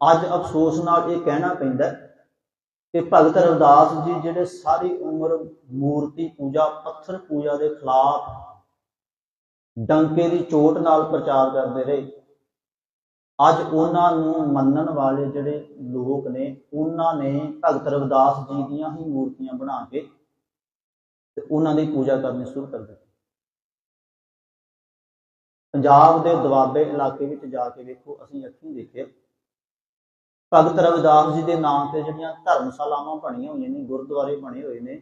ਅੱਜ ਅਫਸੋਸ ਨਾਲ ਇਹ ਕਹਿਣਾ ਪੈਂਦਾ ਕਿ ਭਗਤ ਰਵਿਦਾਸ ਜੀ ਜਿਹੜੇ ਸਾਰੀ ਉਮਰ ਮੂਰਤੀ ਪੂਜਾ, ਪੱਥਰ ਪੂਜਾ ਦੇ ਖਿਲਾਫ ਡੰਕੇ ਦੀ ਚੋਟ ਨਾਲ ਪ੍ਰਚਾਰ ਕਰਦੇ ਰਹੇ, ਅੱਜ ਉਹਨਾਂ ਨੂੰ ਮੰਨਣ ਵਾਲੇ ਜਿਹੜੇ ਲੋਕ ਨੇ, ਉਹਨਾਂ ਨੇ ਭਗਤ ਰਵਿਦਾਸ ਜੀ ਦੀਆਂ ਹੀ ਮੂਰਤੀਆਂ ਬਣਾ ਕੇ ਤੇ ਉਹਨਾਂ ਦੀ ਪੂਜਾ ਕਰਨੀ ਸ਼ੁਰੂ ਕਰ ਦਿੱਤੀ। ਪੰਜਾਬ ਦੇ ਦੁਆਬੇ ਇਲਾਕੇ ਵਿੱਚ ਜਾ ਕੇ ਵੇਖੋ, ਅਸੀਂ ਅੱਖੀਂ ਦੇਖਿਆ। ਭਗਤ ਰਵਿਦਾਸ ਜੀ ਦੇ ਨਾਮ ਤੇ ਜਿਹੜੀਆਂ ਧਰਮਸ਼ਾਲਾਵਾਂ ਬਣੀਆਂ ਹੋਈਆਂ ਨੇ, ਗੁਰਦੁਆਰੇ ਬਣੇ ਹੋਏ ਨੇ,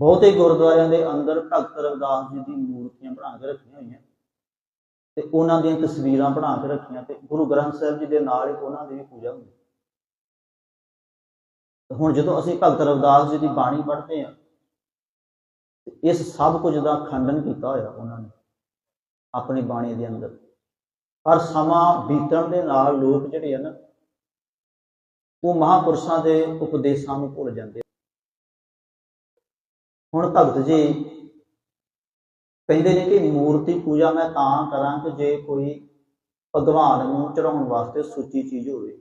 ਬਹੁਤੇ ਗੁਰਦੁਆਰਿਆਂ ਦੇ ਅੰਦਰ ਭਗਤ ਰਵਿਦਾਸ ਜੀ ਦੀ ਮੂਰਤੀਆਂ ਬਣਾ ਕੇ ਰੱਖੀਆਂ ਹੋਈਆਂ ਤੇ ਉਹਨਾਂ ਦੀਆਂ ਤਸਵੀਰਾਂ ਬਣਾ ਕੇ ਰੱਖੀਆਂ ਤੇ ਗੁਰੂ ਗ੍ਰੰਥ ਸਾਹਿਬ ਜੀ ਦੇ ਨਾਲ ਹੀ ਉਹਨਾਂ ਦੀ ਵੀ ਪੂਜਾ ਹੁੰਦੀ। ਹੁਣ ਜਦੋਂ ਅਸੀਂ ਭਗਤ ਰਵਿਦਾਸ ਜੀ ਦੀ ਬਾਣੀ ਪੜ੍ਹਦੇ ਹਾਂ ਇਸ ਸਭ ਕੁਝ ਦਾ ਖੰਡਨ ਕੀਤਾ ਹੋਇਆ ਉਹਨਾਂ ਨੇ ਆਪਣੀ ਬਾਣੀ ਦੇ ਅੰਦਰ। ਪਰ ਸਮਾਂ ਬੀਤਣ ਦੇ ਨਾਲ ਲੋਕ ਜਿਹੜੇ ਆ ਨਾ ਉਹ ਮਹਾਪੁਰਸ਼ਾਂ ਦੇ ਉਪਦੇਸ਼ਾਂ ਨੂੰ ਭੁੱਲ ਜਾਂਦੇ ਹੁਣ ਭਗਤ ਜੀ ਕਹਿੰਦੇ ਨੇ ਕਿ ਮੂਰਤੀ ਪੂਜਾ ਮੈਂ ਤਾਂ ਕਰਾਂ ਕਿ ਜੇ ਕੋਈ ਭਗਵਾਨ ਨੂੰ ਚੜਾਉਣ ਵਾਸਤੇ ਸੁੱਚੀ ਚੀਜ਼ ਹੋਵੇ।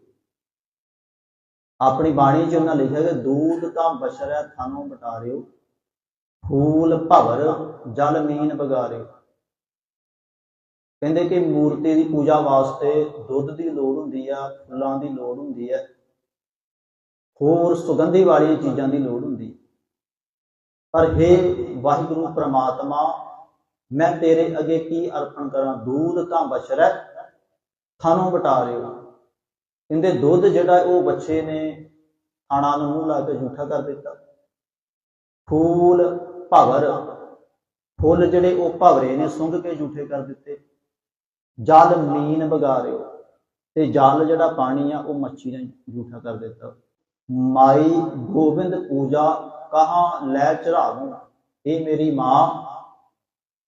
ਆਪਣੀ ਬਾਣੀ 'ਚ ਉਹਨਾਂ ਲਿਖਿਆ ਕਿ ਦੂਧ ਤਾਂ ਬਸ਼ਰ ਹੈ ਥਾਨੋਂ ਬਟਾਰਿਓ ਫੂਲ ਭਵਰ ਜਲ ਮੀਨ ਬਗਾਰਿਓ। ਕਹਿੰਦੇ ਕਿ ਮੂਰਤੀ ਦੀ ਪੂਜਾ ਵਾਸਤੇ ਦੁੱਧ ਦੀ ਲੋੜ ਹੁੰਦੀ ਆ, ਫੁੱਲਾਂ ਦੀ ਲੋੜ ਹੁੰਦੀ ਹੈ ਹੋਰ ਸੁਗੰਧੀ ਵਾਲੀਆਂ ਚੀਜ਼ਾਂ ਦੀ ਲੋੜ ਹੁੰਦੀ। ਪਰ हे ਵਾਹਿਗੁਰੂ ਪ੍ਰਮਾਤਮਾ, ਮੈਂ ਤੇਰੇ ਅੱਗੇ ਕੀ ਅਰਪਣ ਕਰਾਂ? ਦੂਧ ਤਾਂ ਬਸ਼ਰੈ ਥਾਨੋਂ ਬਟਾ ਰਿਓ ਕਹਿੰਦੇ ਦੁੱਧ ਜਿਹੜਾ ਉਹ ਬੱਚੇ ਨੇ ਖਾਣਾ ਨੂੰ ਮੂੰਹ ਲਾ ਕੇ ਝੂਠਾ ਕਰ ਦਿੱਤਾ। ਫੂਲ ਭਵਰ, ਫੁੱਲ ਜਿਹੜੇ ਉਹ ਭਵਰੇ ਨੇ, ਸੁੰਘ ਕੇ ਝੂਠੇ ਕਰ ਦਿੱਤੇ। ਜਲ ਮੀਨ ਬਗਾ ਰਿਓ ਤੇ ਜਲ ਜਿਹੜਾ ਪਾਣੀ ਆ, ਉਹ ਮੱਛੀ ਨੇ ਝੂਠਾ ਕਰ ਦਿੱਤਾ। ਮਾਈ ਗੋਬਿੰਦ ਪੂਜਾ ਕਹਾਂ ਲੈ ਚੜਾਵਾਂ ਇਹ ਮੇਰੀ ਮਾਂ।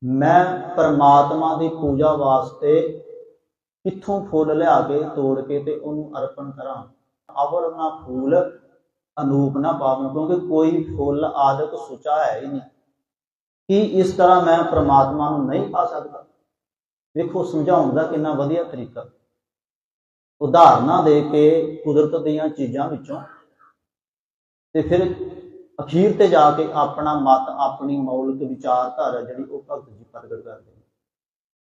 ਮੈਂ ਪਰਮਾਤਮਾ ਦੀ ਪੂਜਾ ਵਾਸਤੇ ਕਿੱਥੋਂ ਫੁੱਲ ਲਿਆ ਕੇ ਤੋੜ ਕੇ ਤੇ ਉਹਨੂੰ ਅਰਪਣ ਕਰਾਂ? ਅਵਰ ਨਾ ਫੂਲ, ਅਨੂਪ ਨਾ ਪਾਵਨ, ਕਿਉਂਕਿ ਕੋਈ ਫੁੱਲ ਆਦਿਕ ਸੁਚਾ ਹੈ ਹੀ ਨਹੀਂ। ਕੀ ਇਸ ਤਰ੍ਹਾਂ ਮੈਂ ਪਰਮਾਤਮਾ ਨੂੰ ਨਹੀਂ ਪਾ ਸਕਦਾ? ਵੇਖੋ, ਸਮਝਾਉਣ ਦਾ ਕਿੰਨਾ ਵਧੀਆ ਤਰੀਕਾ। ਉਦਾਹਰਨਾਂ ਦੇ ਕੇ ਕੁਦਰਤ ਦੀਆਂ ਚੀਜ਼ਾਂ ਵਿੱਚੋਂ ਤੇ ਫਿਰ ਅਖੀਰ ਤੇ ਜਾ ਕੇ ਆਪਣਾ ਮਤ, ਆਪਣੀ ਮੌਲਿਕ ਵਿਚਾਰਧਾਰਾ ਜਿਹੜੀ ਉਹ ਭਗਤ ਜੀ ਪ੍ਰਗਟ ਕਰਦੇ ਨੇ।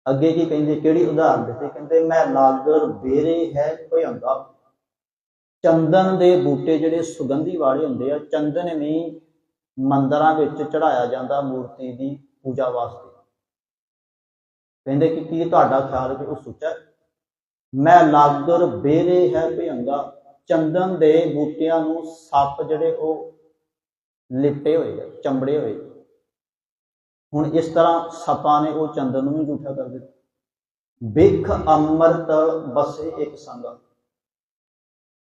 ਅੱਗੇ ਕੀ ਕਹਿੰਦੇ, ਕਿਹੜੀ ਉਦਾਹਰਨ ਦਿੱਤੀ? ਕਹਿੰਦੇ, ਮੈਂ ਲਾਗਰ ਬੇਰੇ ਹੈ ਭਯੰਗਾ ਚੰਦਨ ਦੇ ਬੂਟੇ ਜਿਹੜੇ ਸੁਗੰਧੀ ਵਾਲੇ ਹੁੰਦੇ ਆ, ਚੰਦਨ ਵੀ ਮੰਦਰਾਂ ਵਿੱਚ ਚੜਾਇਆ ਜਾਂਦਾ ਮੂਰਤੀ ਦੀ ਪੂਜਾ ਵਾਸਤੇ। ਕਹਿੰਦੇ ਕਿ ਕੀ ਤੁਹਾਡਾ ਖਿਆਲ ਕਿ ਉਹ ਸੁੱਚਾ ਮੈਂ ਲਾਗਰ ਬੇਰੇ ਹੈ ਭਯੰਗਾ ਚੰਦਨ ਦੇ ਬੂਟਿਆਂ ਨੂੰ ਸੱਪ ਜਿਹੜੇ ਉਹ ਲਿਪਟੇ ਹੋਏ ਆ, ਚੰਬੜੇ ਹੋਏ ਹੁਣ ਇਸ ਤਰ੍ਹਾਂ ਸੱਪਾਂ ਨੇ ਉਹ ਚੰਦਨ ਨੂੰ ਵੀ ਝੂਠਾ ਕਰ ਦਿੱਤਾ। ਬਿਖ ਅੰਮ੍ਰਿਤ ਬਸੇ ਇੱਕ ਸੰਗਾ।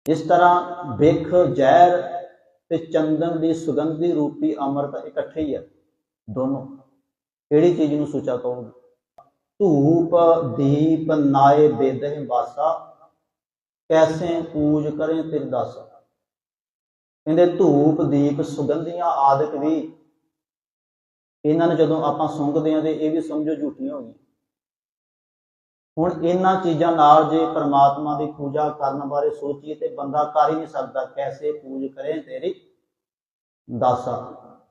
ਇਸ ਤਰ੍ਹਾਂ ਬਿਖ ਜ਼ਹਿਰ ਤੇ ਚੰਦਨ ਦੀ ਸੁਗੰਧੀ ਰੂਪੀ ਅੰਮ੍ਰਿਤ ਇਕੱਠੇ ਹੀ ਹੈ ਦੋਨੋਂ। ਕਿਹੜੀ ਚੀਜ਼ ਨੂੰ ਸੁਚਾ ਕਹੋਗੇ? ਧੂਪ, ਦੀਪ, ਨਾਏ, ਬੇਦਹਿ ਵਾਸਾ ਕੈਸੇ ਪੂਜ ਕਰੇ ਤਿਰ ਦਸ। ਕਹਿੰਦੇ ਧੂਪ, ਦੀਪ, ਸੁਗੰਧੀਆਂ ਆਦਿਕ ਵੀ ਇਹਨਾਂ ਨੂੰ ਜਦੋਂ ਆਪਾਂ ਸੁੰਘਦੇ ਆਂ ਤੇ ਇਹ ਵੀ ਸਮਝੋ ਝੂਠੀਆਂ ਹੋ ਗਈਆਂ ਹੁਣ ਇਹਨਾਂ ਚੀਜ਼ਾਂ ਨਾਲ ਜੇ ਪ੍ਰਮਾਤਮਾ ਦੀ ਪੂਜਾ ਕਰਨ ਬਾਰੇ ਸੋਚੀਏ ਤੇ ਬੰਦਾ ਕਰ ਹੀ ਨਹੀਂ ਸਕਦਾ, ਕੈਸੇ ਪੂਜ ਕਰੇ ਤੇਰੀ ਦਾਸਾ।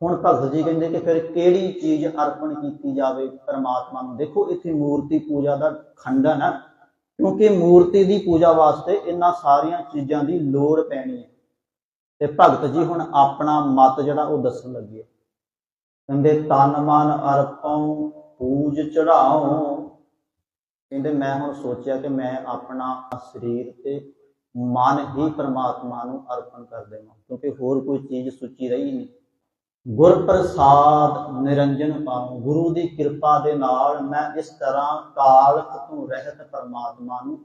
ਹੁਣ ਭਗਤ ਜੀ ਕਹਿੰਦੇ ਕਿ ਫਿਰ ਕਿਹੜੀ ਚੀਜ਼ ਅਰਪਣ ਕੀਤੀ ਜਾਵੇ ਪ੍ਰਮਾਤਮਾ ਨੂੰ? ਦੇਖੋ ਇੱਥੇ ਮੂਰਤੀ ਪੂਜਾ ਦਾ ਖੰਡਨ ਹੈ ਕਿਉਂਕਿ ਮੂਰਤੀ ਦੀ ਪੂਜਾ ਵਾਸਤੇ ਇਹਨਾਂ ਸਾਰੀਆਂ ਚੀਜ਼ਾਂ ਦੀ ਲੋੜ ਪੈਣੀ ਹੈ। ਤੇ ਭਗਤ ਜੀ ਹੁਣ ਆਪਣਾ ਮਤ ਜਿਹੜਾ ਉਹ ਦੱਸਣ ਲੱਗੇ ਕਹਿੰਦੇ, ਤਨ ਮਨ ਅਰਪਉ, ਪੂਜ ਚੜਾਉ। ਕਹਿੰਦੇ, ਮੈਂ ਹੁਣ ਸੋਚਿਆ ਕਿ ਮੈਂ ਆਪਣਾ ਸਰੀਰ ਤੇ ਮਨ ਹੀ ਪਰਮਾਤਮਾ ਨੂੰ ਅਰਪਣ ਕਰ ਦੇਵਾਂ, ਕਿਉਂਕਿ ਹੋਰ ਕੋਈ ਚੀਜ਼ ਸੁੱਚੀ ਰਹੀ ਨਹੀਂ। ਗੁਰ ਪ੍ਰਸਾਦ ਨਿਰੰਜਨ ਪਾਉ, ਗੁਰੂ ਦੀ ਕਿਰਪਾ ਦੇ ਨਾਲ ਮੈਂ ਇਸ ਤਰ੍ਹਾਂ ਕਾਲਕ ਤੋਂ ਰਹਿਤ ਪ੍ਰਮਾਤਮਾ ਨੂੰ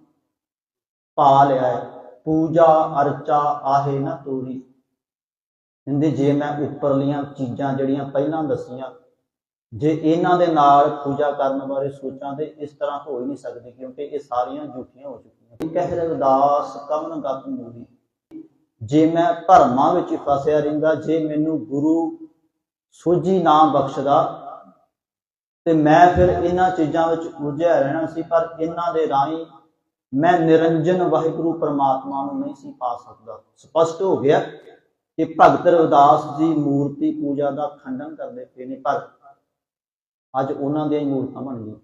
ਪਾ ਲਿਆ ਹੈ। ਪੂਜਾ ਅਰਚਾ ਆਹੇ ਨਾ ਤੋਰੀ। ਕਹਿੰਦੇ ਜੇ ਮੈਂ ਉੱਪਰਲੀਆਂ ਚੀਜ਼ਾਂ ਜਿਹੜੀਆਂ ਪਹਿਲਾਂ ਦੱਸੀਆਂ, ਜੇ ਇਹਨਾਂ ਦੇ ਨਾਲ ਪੂਜਾ ਕਰਨ ਬਾਰੇ ਸੋਚਾਂ ਤੇ ਇਸ ਤਰ੍ਹਾਂ ਹੋ ਹੀ ਨਹੀਂ ਸਕਦੀ ਕਿਉਂਕਿ ਇਹ ਸਾਰੀਆਂ ਝੂਠੀਆਂ ਹੋ ਚੁੱਕੀਆਂ। ਕਹਿ ਰਵਿਦਾਸ ਕਵਨ ਗਤ ਮੂਰੀ। ਜੇ ਮੈਂ ਭਰਮਾਂ ਵਿੱਚ ਫਸਿਆ ਰਹਿੰਦਾ, ਜੇ ਮੈਨੂੰ ਗੁਰੂ ਸੋਝੀ ਨਾ ਬਖਸ਼ਦਾ। ਤੇ ਮੈਂ ਫਿਰ ਇਹਨਾਂ ਚੀਜ਼ਾਂ ਵਿੱਚ ਉਲਝਿਆ ਰਹਿਣਾ ਸੀ, ਪਰ ਇਹਨਾਂ ਦੇ ਰਾਹੀਂ ਮੈਂ ਨਿਰੰਜਨ ਵਾਹਿਗੁਰੂ ਪਰਮਾਤਮਾ ਨੂੰ ਨਹੀਂ ਸੀ ਪਾ ਸਕਦਾ। ਸਪਸ਼ਟ ਹੋ ਗਿਆ ਕਿ ਭਗਤ ਰਵਿਦਾਸ ਜੀ ਮੂਰਤੀ ਪੂਜਾ ਦਾ ਖੰਡਨ ਕਰਦੇ ਪਏ ਨੇ, ਪਰ ਅੱਜ ਉਹਨਾਂ ਦੀਆਂ ਹੀ ਮੂਰਤਾਂ ਬਣ ਗਈਆਂ।